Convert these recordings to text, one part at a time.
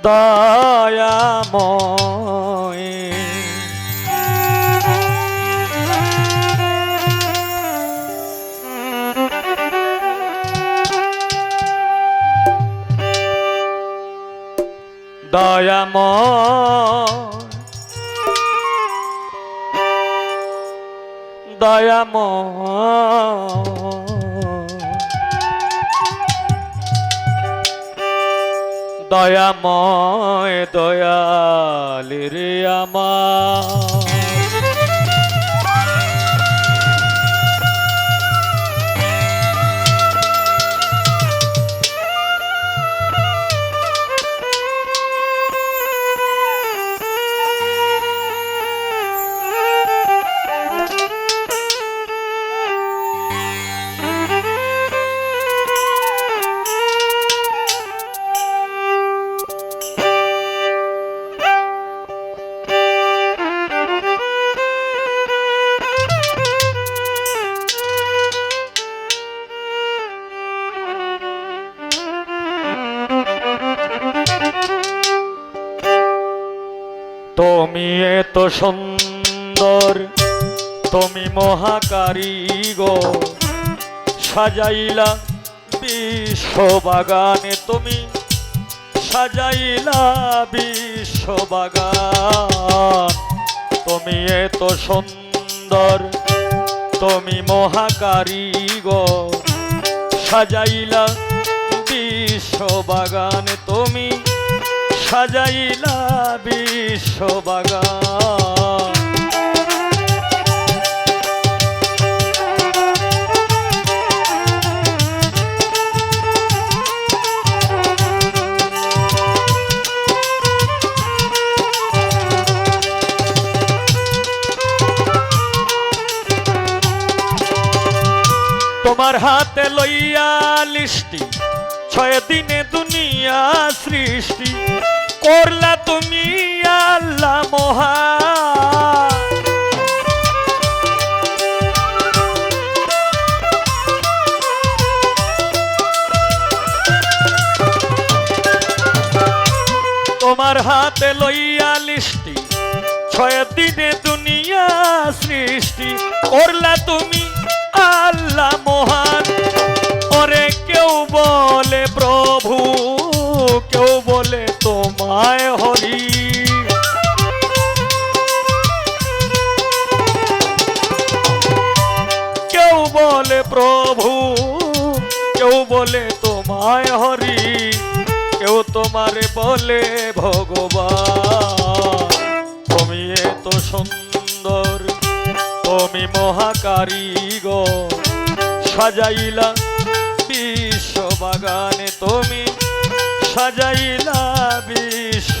দয়াময়। দয়াময়। দয়াময়। দয়াময় দয়ালি রে আমার তুমি এত সুন্দর, তুমি মহাকারী গো। সাজাইলা বিশ্ব বাগানে তুমি, সাজাইলা বিশ্ব বাগান তুমি এত সুন্দর, তুমি মহাকারী গো। সাজাইলা বিশ্ব বাগানে তুমি, সাজাইলা বিশ্ব তোমার হাতে লইয়া লিষ্টি ছয় দিনে দুনিয়া সৃষ্টি। করলা তুমি আল্লাহ মহা তোমার হাতে লইয়া লিষ্টি ছয় দিনে দুনিয়া সৃষ্টি। করলা তুমি আল্লাহ মহান। প্রভু, কেউ বলে তোমায় হরি, কেউ তোমারে বলে ভগবান। তুমি এত সুন্দর, তুমি মহাকারিগ সাজাইলা বিশ্ব বাগানে তুমি, সাজাইলা বিশ্ব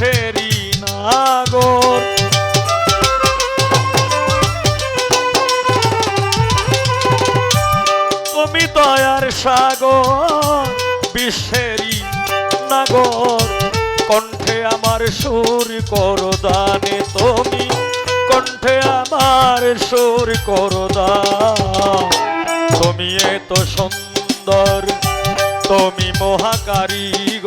বিশ্বেরই নাগর। তুমি দয়ার সাগর, বিশ্বেরই নাগর। কণ্ঠে আমার সুর করো দানে তুমি, কণ্ঠে আমার সুর করো দান তুমি এত সুন্দর, তুমি মহাকারিগ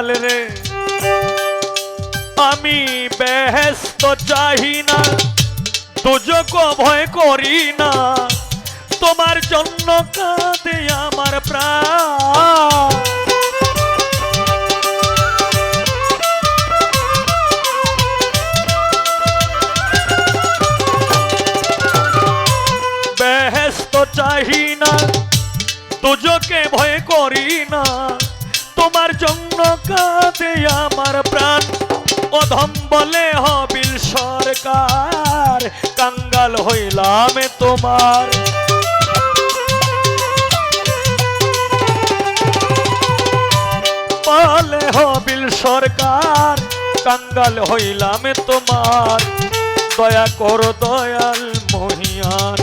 দয়াল রে। আমি বেহেস্ত চাহি না দুজক ভয় করি না। তোমার জন্য কাঁদে আমার প্রাণ। বেহেস্ত চাহি না দুজকে ভয় করি না। জন্য কাঁদে আমার প্রাণ। অধম বলে হবিল সরকার, কাঙ্গাল হইলাম তোমার। বলে হবিল সরকার, কাঙ্গাল হইলাম তোমার। দয়া করো দয়াল মহিয়ান,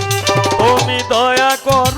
তুমি দয়া কর